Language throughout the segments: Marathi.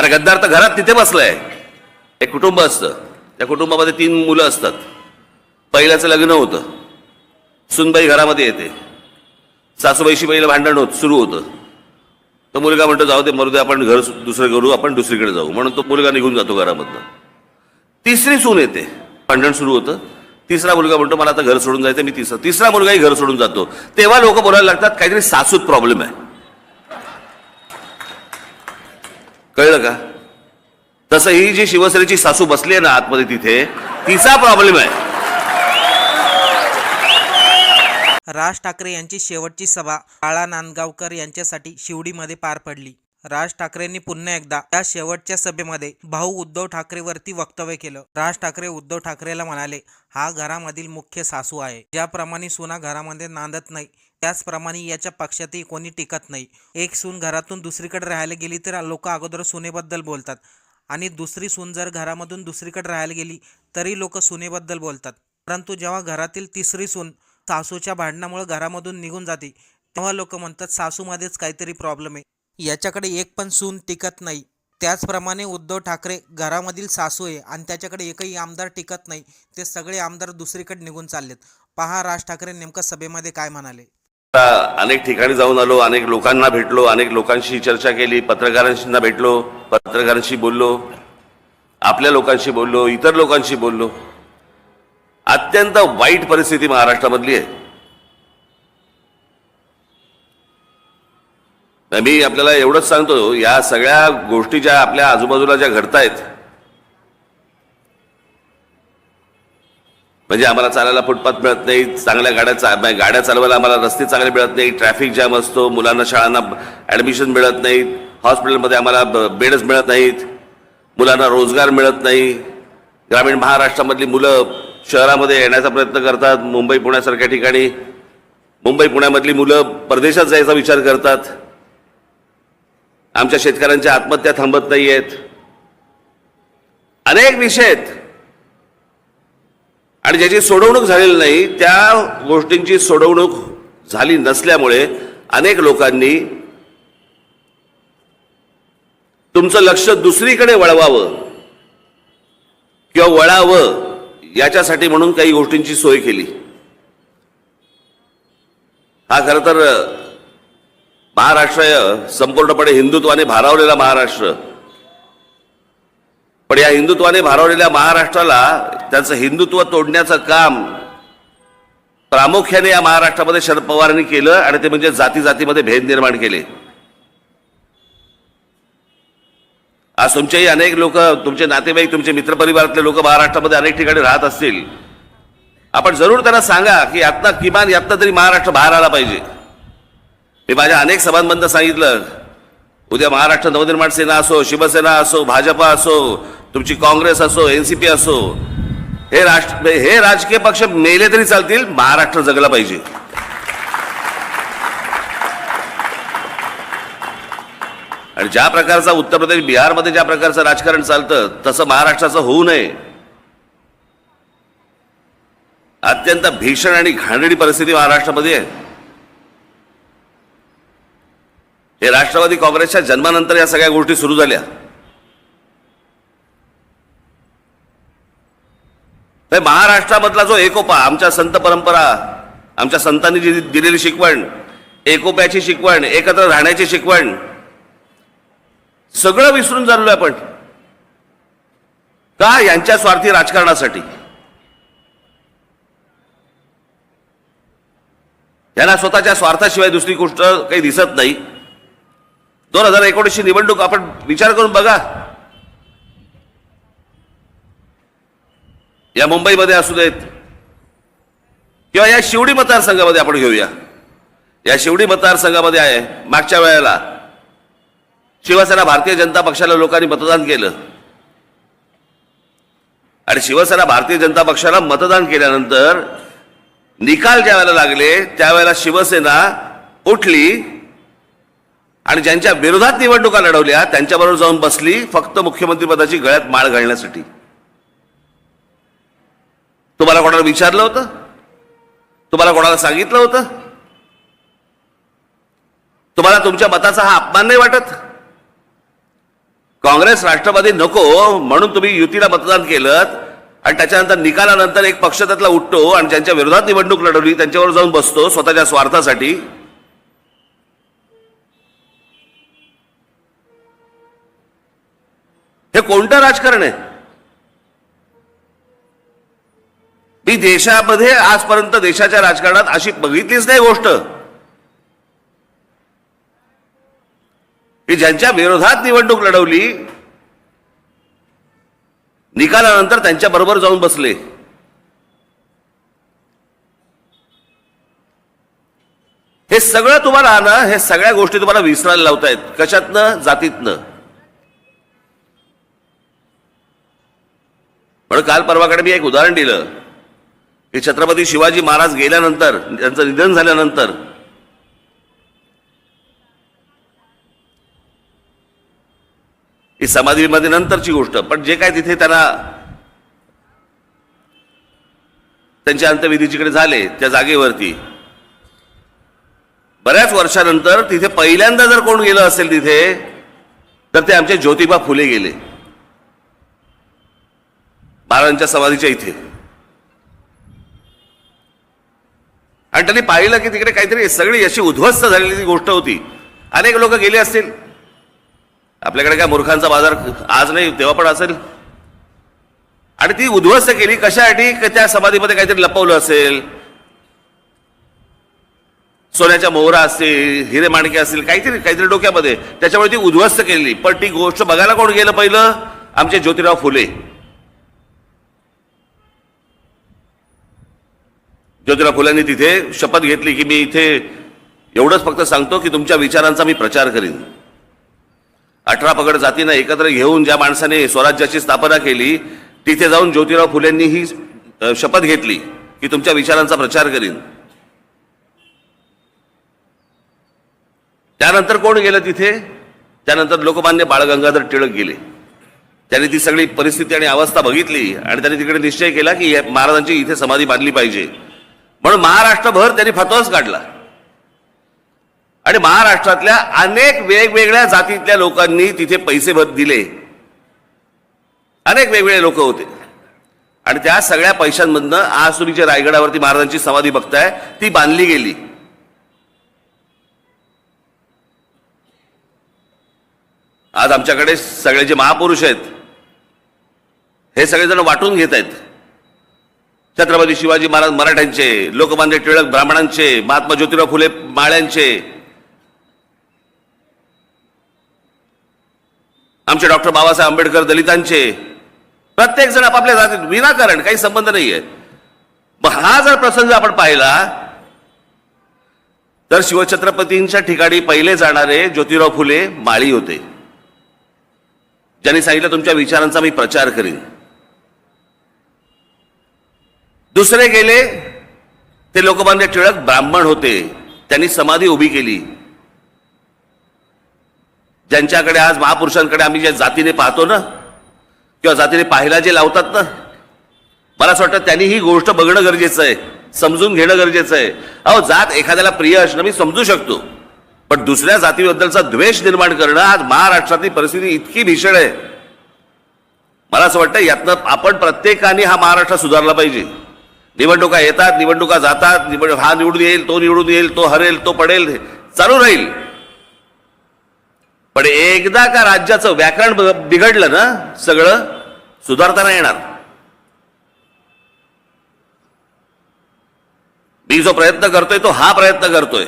अरे गद्दार तर घरात तिथे बसलाय. एक कुटुंब असतं. त्या कुटुंबामध्ये तीन मुलं असतात. पहिल्याचं लग्न होतं. सुनबाई घरामध्ये येते. सासूबाईशी पहिलं भांडण होत सुरू होतं. तो मुलगा म्हणतो जाऊ दे मरू दे आपण घर सु- दुसरं करू आपण दुसरीकडे जाऊ. म्हणून तो मुलगा निघून जातो घरामधनं. तिसरी सून येते. भांडण सुरू होतं. तिसरा मुलगा म्हणतो मला आता घर सोडून जायचं मी तिसरा तिसरा मुलगाही घर सोडून जातो. तेव्हा लोक बोलायला लागतात काहीतरी सासूत प्रॉब्लेम आहे. कळलं का? तसं ही जी शिवसेनेची सासू बसली आहे ना आतमध्ये तिथे तिचा प्रॉब्लेम आहे. राज ठाकरे यांची शेवटची सभा काळा नांदगावकर यांच्यासाठी शिवडीमध्ये पार पडली. राज ठाकरेंनी पुन्हा एकदा या शेवटच्या सभेमध्ये भाऊ उद्धव ठाकरेवरती वक्तव्य केलं. राज ठाकरे उद्धव ठाकरेला म्हणाले हा घरामधील मुख्य सासू आहे. ज्याप्रमाणे सुना घरामध्ये नांदत नाही त्याचप्रमाणे याच्या पक्षातही कोणी टिकत नाही. एक सून घरातून दुसरीकडे राहायला गेली तर लोक अगोदर सुनेबद्दल बोलतात आणि दुसरी सून जर घरामधून दुसरीकडे राहायला गेली तरी लोक सुनेबद्दल बोलतात. परंतु जेव्हा घरातील तिसरी सून सासूच्या भांडणामुळे घरामधून निघून जाते तेव्हा लोक म्हणतात सासूमध्येच काहीतरी प्रॉब्लेम आहे. याच्याकडे एक पण सून टिकत नाही. त्याचप्रमाणे उद्धव ठाकरे घरामधील सासू आहे आणि त्याच्याकडे एकही आमदार टिकत नाही. ते सगळे आमदार दुसरीकडे निघून चाललेत. पहा राज ठाकरे नेमकं सभेमध्ये काय म्हणाले. अनेक ठिकाणी जाऊन आलो अनेक लोकांना भेटलो अनेक लोकांशी चर्चा केली पत्रकारांशी भेटलो पत्रकारांशी बोललो आपल्या लोकांशी बोललो इतर लोकांशी बोललो. अत्यंत वाईट परिस्थिती महाराष्ट्रामधली आहे. मी आपल्याला एवढंच सांगतो या सगळ्या गोष्टी ज्या आपल्या आजूबाजूला ज्या घडतायत म्हणजे आम्हाला चालायला फुटपाथ मिळत नाही चांगल्या गाड्या चा गाड्या चालवायला आम्हाला रस्ते चांगले मिळत नाही ट्रॅफिक जॅम असतो मुलांना शाळांना ॲडमिशन मिळत नाहीत हॉस्पिटलमध्ये आम्हाला बेडच मिळत नाहीत मुलांना रोजगार मिळत नाही. ग्रामीण महाराष्ट्रामधली मुलं शहरामध्ये येण्याचा प्रयत्न करतात मुंबई पुण्यासारख्या ठिकाणी. मुंबई पुण्यामधली मुलं परदेशात जायचा विचार करतात. आमच्या शेतकऱ्यांच्या आत्महत्या थांबत नाही आहेत अनेक विषय आहेत आणि ज्याची सोडवणूक झालेली नाही त्या गोष्टींची सोडवणूक झाली नसल्यामुळे अनेक लोकांनी तुमचं लक्ष दुसरीकडे वळवावं किंवा वळावं याच्यासाठी म्हणून काही गोष्टींची सोय केली. हा खरं तर महाराष्ट्र संपूर्णपणे हिंदुत्वाने भारावलेला महाराष्ट्र. पण या हिंदुत्वाने भारावलेल्या महाराष्ट्राला त्यांचं हिंदुत्व तोडण्याचं काम प्रामुख्याने या महाराष्ट्रामध्ये शरद पवारांनी केलं आणि ते म्हणजे जाती जातीमध्ये भेद निर्माण केले. आज तुमचेही अनेक लोक तुमचे नातेवाईक तुमचे मित्रपरिवारातले लोक महाराष्ट्रामध्ये अनेक ठिकाणी राहत असतील. आपण जरूर त्यांना सांगा की आत्ता किमान यातनं तरी महाराष्ट्र बाहेर आला पाहिजे. मी माझ्या अनेक सभांमधनं सांगितलं उद्या महाराष्ट्र नवनिर्माण सेना असो शिवसेना असो भाजपा असो तुमची काँग्रेस असो एनसीपी असो हे राष्ट्र हे राजकीय पक्ष मेले तरी चालतील महाराष्ट्र जगला पाहिजे. आणि ज्या प्रकारचा उत्तर प्रदेश बिहारमध्ये ज्या प्रकारचं राजकारण चालतं तसं महाराष्ट्राचं होऊ नये. अत्यंत भीषण आणि घाणेरडी परिस्थिती महाराष्ट्रामध्ये आहे. हे राष्ट्रवादी काँग्रेसच्या जन्मानंतर या सगळ्या गोष्टी सुरू झाल्या. महाराष्ट्रामधला जो एकोपा आमच्या संत परंपरा आमच्या संतांनी जी दिलेली शिकवण एकोप्याची शिकवण एकत्र राहण्याची शिकवण सगळं विसरून चाललोय आपण. का? यांच्या स्वार्थी राजकारणासाठी. यांना स्वतःच्या स्वार्थाशिवाय दुसरी गोष्ट काही दिसत नाही. दोन हजार एकोणीसची निवडणूक आपण विचार करून बघा. या मुंबईमध्ये असू देत किंवा या शिवडी मतदारसंघामध्ये आपण घेऊया. या शिवडी मतदारसंघामध्ये आहे मागच्या वेळेला शिवसेना भारतीय जनता पक्षाला लोकांनी मतदान केलं. आणि शिवसेना भारतीय जनता पक्षाला मतदान केल्यानंतर निकाल ज्या वेळेला लागले त्यावेळेला शिवसेना उठली आणि ज्यांच्या विरोधात निवडणुका लढवल्या त्यांच्याबरोबर जाऊन बसली फक्त मुख्यमंत्रीपदाची गळ्यात माळ घालण्यासाठी. तुम्हाला कोणाला विचारलं होतं? तुम्हाला कोणाला सांगितलं होतं? तुम्हाला तुमच्या मताचा हा अपमान नाही वाटत? काँग्रेस राष्ट्रवादी नको म्हणून तुम्ही युतीला मतदान केलं आणि त्याच्यानंतर निकालानंतर एक पक्ष त्यातला उठतो आणि ज्यांच्या विरोधात निवडणूक लढवली त्यांच्यावर जाऊन बसतो स्वतःच्या स्वार्थासाठी. कोणतं राजकारण आहे? मी देशामध्ये आजपर्यंत देशाच्या राजकारणात अशी बघितलीच नाही गोष्ट. की ज्यांच्या विरोधात निवडणूक लढवली निकालानंतर त्यांच्या बरोबर जाऊन बसले. हे सगळं तुम्हाला ना हे सगळ्या गोष्टी तुम्हाला विसरायला लावतायत. कशातनं? जातीतनं. म्हणून काल परवाकडे मी एक उदाहरण दिलं. की छत्रपती शिवाजी महाराज गेल्यानंतर त्यांचं निधन झाल्यानंतर ही समाधीमध्ये नंतरची गोष्ट पण जे काय तिथे त्यांना त्यांच्या अंत्यविधीच्याकडे झाले त्या जागेवरती. बऱ्याच वर्षानंतर तिथे पहिल्यांदा जर कोण गेलं असेल तिथे तर ते आमचे ज्योतिबा फुले गेले. बाळांच्या समाधीच्या इथे. आणि त्यांनी पाहिलं की तिकडे काहीतरी सगळी अशी उद्ध्वस्त झालेली ती गोष्ट होती. अनेक लोक गेले असतील. आपल्याकडे काय मूर्खांचा बाजार आज नाही तेव्हा पण असेल. आणि ती उद्ध्वस्त केली कशासाठी? की त्या समाधीमध्ये काहीतरी लपवलं असेल. सोन्याच्या मोहरा असतील हिरे माणके असतील काहीतरी काहीतरी डोक्यामध्ये. त्याच्यामुळे ती उद्ध्वस्त केली. पण ती गोष्ट बघायला कोण गेलं पहिलं? आमचे ज्योतिराव फुले. ज्योतिराव फुलेंनी तिथे शपथ घेतली की मी इथे एवढंच फक्त सांगतो की तुमच्या विचारांचा मी प्रचार करीन. अठरा पगड जातीनं एकत्र घेऊन ज्या माणसाने स्वराज्याची स्थापना केली तिथे जाऊन ज्योतिराव फुलेंनी ही शपथ घेतली की तुमच्या विचारांचा प्रचार करीन. त्यानंतर कोण गेलं तिथे? त्यानंतर लोकमान्य बाळ गंगाधर टिळक गेले. त्यांनी ती सगळी परिस्थिती आणि अवस्था बघितली आणि त्यांनी तिकडे निश्चय केला की या महाराजांची इथे समाधी बांधली पाहिजे. म्हणून महाराष्ट्रभर त्यांनी फतवाच काढला. आणि महाराष्ट्रातल्या अनेक वेगवेगळ्या जातीतल्या लोकांनी तिथे पैसे भर दिले. अनेक वेगवेगळे लोक होते. आणि त्या सगळ्या पैशांमधनं आज तुम्ही जे रायगडावरती महाराजांची समाधी बघताय ती बांधली गेली. आज आमच्याकडे सगळे जे महापुरुष आहेत हे सगळेजण वाटून घेत आहेत छत्रपती शिवाजी महाराज मराठ्यांचे लोकमान्य टिळक ब्राह्मणांचे महात्मा ज्योतिराव फुले माळ्यांचे. आमचे डॉक्टर बाबासाहेब आंबेडकर दलितांचे. प्रत्येक जण आपापल्या जातीत विनाकारण काही संबंध नाहीये. मग हा जर प्रसंग आपण पाहिला तर शिवछत्रपतींच्या ठिकाणी पहिले जाणारे ज्योतिराव फुले माळी होते. ज्यांनी सांगितलं तुमच्या विचारांचा मी प्रचार करीन. दुसरे गेले ते लोकमान्य टिळक ब्राह्मण होते. त्यांनी समाधी उभी केली. ज्यांच्याकडे आज महापुरुषांकडे आम्ही ज्या जातीने पाहतो ना किंवा जातीने पाहायला जे लावतात ना मला असं वाटतं त्यांनी ही गोष्ट बघणं गरजेचं आहे समजून घेणं गरजेचं आहे. अहो जात एखाद्याला प्रिय असणं मी समजू शकतो पण दुसऱ्या जातीबद्दलचा द्वेष निर्माण करणं आज महाराष्ट्रातली परिस्थिती इतकी भीषण आहे. मला असं वाटतं यातनं आपण प्रत्येकाने हा महाराष्ट्र सुधारला पाहिजे. निवडणुका येतात निवडणुका जातात निवड हा निवडून येईल तो निवडून येईल तो हरेल तो पडेल चालू राहील. पण एकदा का राज्याचं व्याकरण बिघडलं ना सगळं सुधारताना येणार. मी जो प्रयत्न करतोय तो हा प्रयत्न करतोय.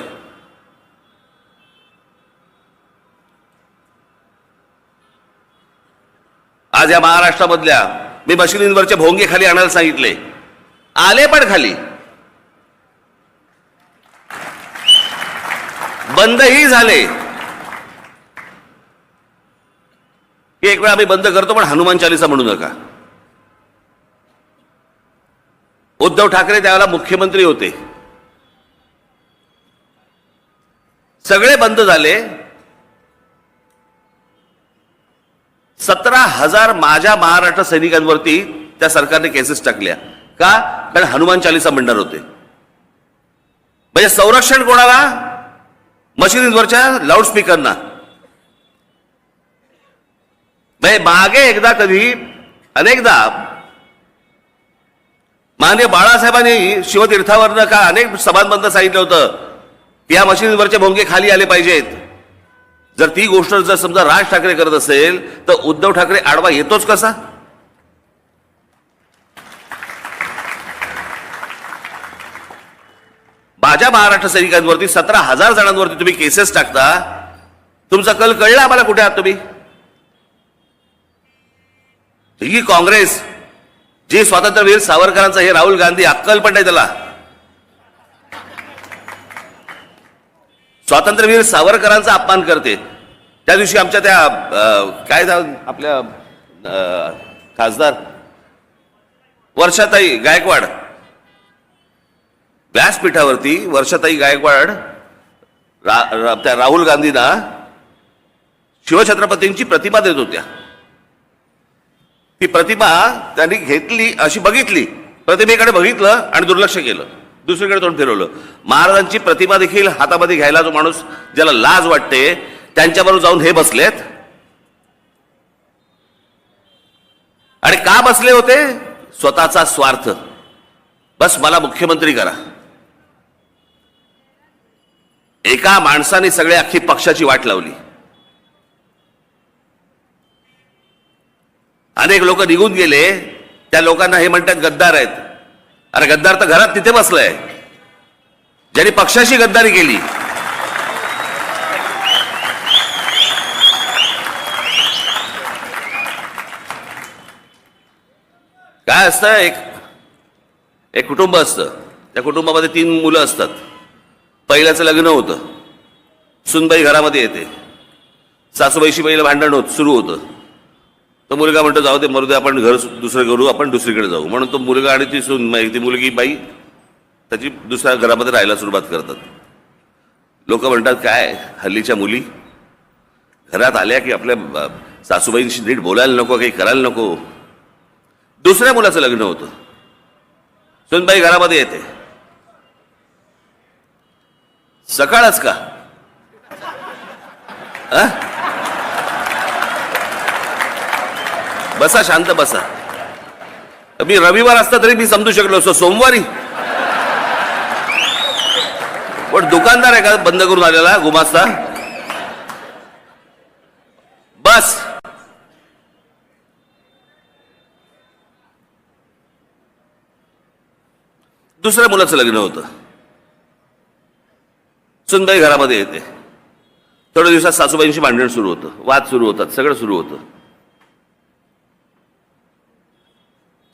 आज या महाराष्ट्रामधल्या मी मशिनींवरचे भोंगे खाली आणायला सांगितले. आले पण खाली. बंदही झाले. की एक वेळ आम्ही बंद करतो पण हनुमान चालिसा म्हणू नका. उद्धव ठाकरे त्यावेळेला मुख्यमंत्री होते. सगळे बंद झाले. सतरा हजार माझ्या महाराष्ट्र सैनिकांवरती त्या सरकारने केसेस टाकल्या. का? कारण हनुमान चालीसा म्हणणार होते. म्हणजे संरक्षण कोणाला? मशिदींवरच्या लाऊडस्पीकरना म्हणजे मागे एकदा कधी अनेकदा माननीय बाळासाहेबांनी शिवतीर्थावरनं का अनेक सभांबंद सांगितलं होतं की या मशीनवरचे भोंगे खाली आले पाहिजेत. जर ती गोष्ट जर समजा राज ठाकरे करत असेल तर उद्धव ठाकरे आडवा येतोच कसा? माझ्या महाराष्ट्र सैनिकांवरती सतरा हजार जणांवरती तुम्ही केसेस टाकता. तुमचा कल कळला आम्हाला कुठे आहात तुम्ही? ही काँग्रेस जे स्वातंत्र्यवीर सावरकरांचा हे राहुल गांधी अक्कल पण नाही त्याला. स्वातंत्र्यवीर सावरकरांचा अपमान करते. त्या दिवशी आमच्या त्या काय आपल्या अं, खासदार वर्षाताई गायकवाड व्यासपीठावरती वर्षाताई गायकवाड रा, रा, त्या राहुल गांधींना शिवछत्रपतींची प्रतिमा देत होत्या. ती प्रतिमा त्यांनी घेतली अशी बघितली प्रतिमेकडे बघितलं आणि दुर्लक्ष केलं. दुसरीकडे तोंड फिरवलं. महाराजांची प्रतिमा देखील हातामध्ये घ्यायला जो माणूस ज्याला लाज वाटते त्यांच्याबरोबर जाऊन हे बसलेत. आणि का बसले होते? स्वतःचा स्वार्थ. बस मला मुख्यमंत्री करा. एका माणसाने सगळ्या अख्खी पक्षाची वाट लावली. अनेक लोक निघून गेले. त्या लोकांना हे म्हणतात गद्दार आहेत. अरे गद्दार तर घरात तिथे बसलाय. ज्यांनी पक्षाशी गद्दारी केली. काय असतं? एक एक कुटुंब असतं. त्या कुटुंबामध्ये तीन मुलं असतात. पहिल्याचं लग्न होतं. सुनबाई घरामध्ये येते. सासूबाईशी पहिलं भांडण होत सुरू होतं. तो मुलगा म्हणतो जाऊ दे मरू दे आपण घर दुसरं करू आपण दुसरीकडे जाऊ. म्हणून तो मुलगा आणि ती सून ती मुलगी बाई त्याची दुसऱ्या घरामध्ये राहायला सुरुवात करतात. लोक म्हणतात काय हल्लीच्या मुली? घरात आल्या की आपल्या सासूबाईंशी नीट बोलायला नको काही करायला नको? दुसऱ्या मुलाचं लग्न होतं. सुनबाई घरामध्ये येते. सकाळच का? आ बसा शांत बसा. मी रविवार असता तरी मी समजू शकलो असतो सोमवारी. पण दुकानदार आहे का बंद करून आलेला गुमास्ता? बस. दुसऱ्या मुलाचं लग्न होतं. सुनबाई घरामध्ये येते. थोड्या दिवसात सासूबाईंशी भांडण सुरू होतं. वाद सुरू होतात. सगळं सुरू होतं.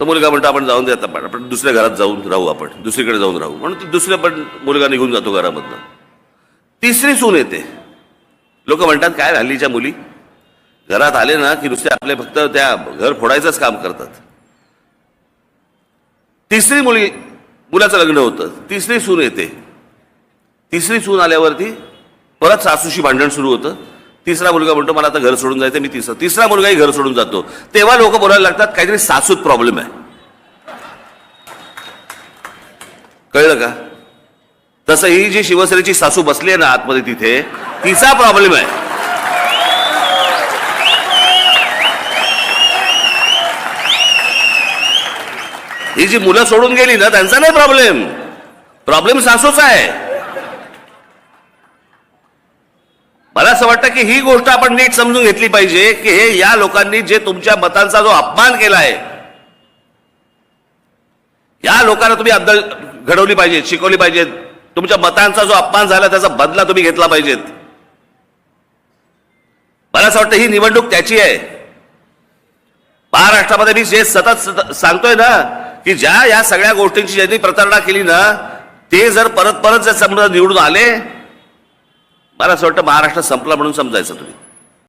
तर मुलगा म्हणतो आपण जाऊन देत आपण पण आपण दुसऱ्या घरात जाऊन राहू आपण. दुसरीकडे जाऊन राहू. म्हणून ती दुसऱ्या पण मुलगा निघून जातो घरामधनं. तिसरी सून येते. लोक म्हणतात काय हल्लीच्या मुली? घरात आले ना की नुसते आपले फक्त त्या घर फोडायचंच काम करतात. तिसरी मुली मुलाचं लग्न होतं. तिसरी सून येते. तिसरी सून आल्यावरती परत सासूशी भांडण सुरू होतं. तिसरा मुलगा म्हणतो मला आता घर सोडून जायचं मी तिसरा तिसरा मुलगाही घर सोडून जातो. तेव्हा लोक बोलायला लागतात काहीतरी सासूत प्रॉब्लेम आहे. कळलं का? तसं ही जी शिवसेनेची सासू बसली आहे ना आतमध्ये तिथे तिचा प्रॉब्लेम आहे. ही जी मुलं सोडून गेली ना त्यांचा नाही प्रॉब्लेम प्रॉब्लेम सासूचा आहे. असं वाटतं की ही गोष्ट आपण नीट समजून घेतली पाहिजे की हे या लोकांनी जे तुमच्या मतांचा जो अपमान केला आहे या लोकांना तुम्ही अद्दल घडवली पाहिजे शिकवली पाहिजेत. तुमच्या मतांचा जो अपमान झाला त्याचा बदला तुम्ही घेतला पाहिजेत. मला असं वाटतं ही निवडणूक त्याची आहे. महाराष्ट्रामध्ये मी जे सतत सतत सांगतोय ना की ज्या या सगळ्या गोष्टींची ज्यांनी प्रतारणा केली ना ते जर परत परत जर समजा निवडून आले मला असं वाटतं महाराष्ट्र संपला म्हणून समजायचं तुम्ही.